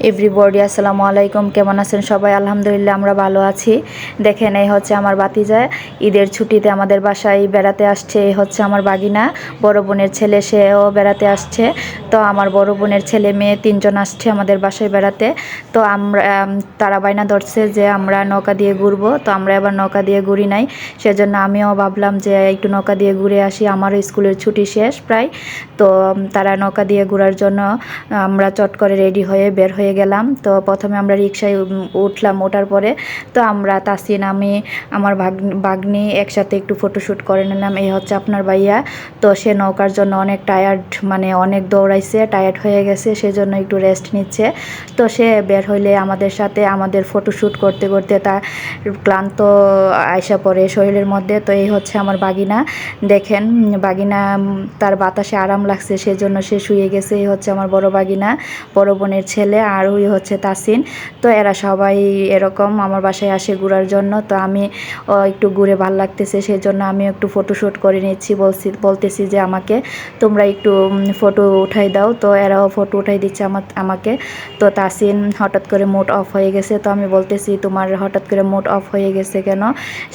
Everybody আসসালামু আলাইকুম। কেমন আছেন সবাই? আলহামদুলিল্লাহ, আমরা ভালো আছি। দেখেন, এই হচ্ছে আমার বাতিজা ঈদের ছুটিতে আমাদের বাসায় বেড়াতে আসছে। এই হচ্ছে আমার বাগিনা। বড় বোনের ছেলে, সেও বেড়াতে আসছে। তো আমার বড় বোনের ছেলে মেয়ে তিনজন আসছে আমাদের বাসায় বেড়াতে। তো আমরা তারা বাইনা ধরছে যে আমরা নৌকা দিয়ে ঘুরবো। তো আমরা এবার নৌকা দিয়ে ঘুরি নাই। সেজন্য আমিও ভাবলাম যে একটু নৌকা দিয়ে ঘুরে আসি। আমারও স্কুলের ছুটি শেষ প্রায়। তো তারা নৌকা দিয়ে ঘোরার জন্য আমরা চট করে রেডি হয়ে বের হয়ে গেলাম। তো প্রথমে আমরা রিক্সায় উঠলাম। ওঠার পরে, তো আমরা তাসিন, আমি, আমার ভাগ্নি একসাথে একটু ফটোশ্যুট করে নিলাম। এই হচ্ছে আপনার ভাইয়া। তো সে নৌকার জন্য অনেক টায়ার্ড মানে অনেক দৌড়াইছে টায়ার্ড হয়ে গেছে, সেজন্য একটু রেস্ট নিচ্ছে। তো সে বের হইলে আমাদের সাথে আমাদের ফটোশ্যুট করতে করতে তার ক্লান্ত আয়সা পড়ে শরীরের মধ্যে। তো এই হচ্ছে আমার বাগিনা। দেখেন, বাগিনা তার বাতাসে আরাম লাগছে, সেজন্য সে শুয়ে গেছে। এই হচ্ছে আমার বড় বাগিনা, বড় বোনের ছেলে আর ওই হচ্ছে তাসিন। তো এরা সবাই এরকম আমার বাসায় আসে ঘোরার জন্য। তো আমি একটু ঘুরে ভালো লাগতেছে সেই জন্য আমি একটু ফটোশ্যুট করে নিচ্ছি, বলছি, বলতেছি যে আমাকে, তোমরা একটু ফটো উঠাই দাও। তো এরাও ফটো উঠাই দিচ্ছে আমার, আমাকে। তো তাসিন হঠাৎ করে মুড অফ হয়ে গেছে। তো আমি বলতেছি, তোমার হঠাৎ করে মুড অফ হয়ে গেছে কেন?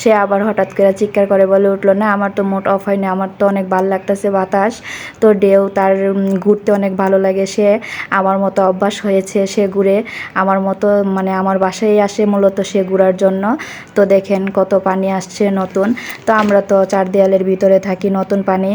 সে আবার হঠাৎ করে চিৎকার করে বলে উঠল, না, আমার তো মুড অফ হয়নি। আমার তো অনেক ভালো লাগতেছে বাতাস। তো ঢেউ তার ঘুরতে অনেক ভালো লাগে। সে আমার মতো অভ্যাস হয়েছে, সে ঘুরে। আমার মতো মানে আমার বাসায় আসে মূলত সে ঘুরার জন্য। তো দেখেন কত পানি আসছে নতুন। তো আমরা তো চার দেয়ালের ভিতরে থাকি নতুন পানি।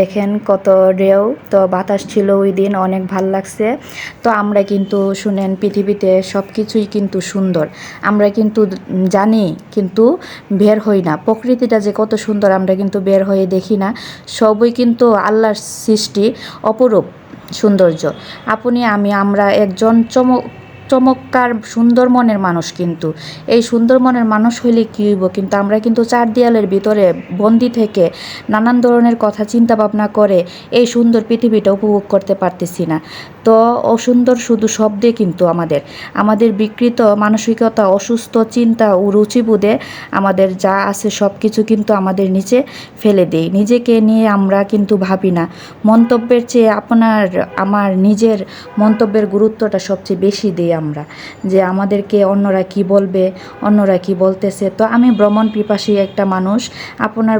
দেখেন কত ঢেউ। তো বাতাস ছিল ওই দিন, অনেক ভালো লাগছে। তো আমরা কিন্তু শুনেন পৃথিবীতে সব কিছুই কিন্তু সুন্দর। আমরা কিন্তু জানি কিন্তু বের হই না। প্রকৃতিটা যে কত সুন্দর, আমরা কিন্তু বের হয়ে দেখি না। সবই কিন্তু আল্লাহর সৃষ্টি অপরূপ সৌন্দর্য। আপনি, আমি, আমরা একজন চমক চমৎকার, সুন্দর মনের মানুষ কিন্তু। এই সুন্দর মনের মানুষ হইলে কী হইব? কিন্তু আমরা কিন্তু চার দেয়ালের ভিতরে বন্দি থেকে নানান ধরনের কথা চিন্তা ভাবনা করে এই সুন্দর পৃথিবীটা উপভোগ করতে পারতেছি না। তো অসুন্দর শুধু শব্দে কিন্তু আমাদের। আমাদের বিকৃত মানসিকতা, অসুস্থ চিন্তা ও রুচিবোধে আমাদের যা আছে সব কিছু কিন্তু আমাদের নিচে ফেলে দেই নিজেকে নিয়ে আমরা কিন্তু ভাবি না। মন্তব্যের চেয়ে আপনার, আমার নিজের মন্তব্যের গুরুত্বটা সবচেয়ে বেশি দিই আমরা, যে আমাদেরকে অন্যরা কি বলবে, অন্যরা কি বলতেছে। তো আমি ভ্রমণ পিপাসী একটা মানুষ, আপনার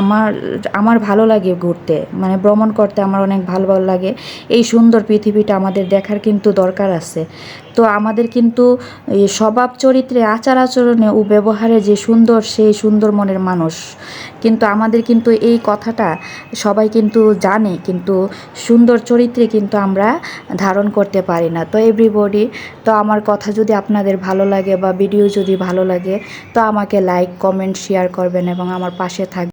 আমার আমার ভালো লাগে ঘুরতে মানে ভ্রমণ করতে আমার অনেক ভালো ভালো লাগে। এই সুন্দর পৃথিবীটা আমাদের দেখার কিন্তু দরকার আছে। তো আমাদের কিন্তু স্বভাব চরিত্রে, আচার আচরণে ও ব্যবহারে যে সুন্দর, সেই সুন্দর মনের মানুষ। কিন্তু আমাদের কিন্তু এই কথাটা সবাই কিন্তু জানে, কিন্তু সুন্দর চরিত্রে কিন্তু আমরা ধারণ করতে পারি না। তো এভরিবডি তো আমার কথা যদি আপনাদের ভালো লাগে বা ভিডিও যদি ভালো লাগে, তো আমাকে লাইক কমেন্ট শেয়ার করবেন এবং আমার পাশে থাকবেন।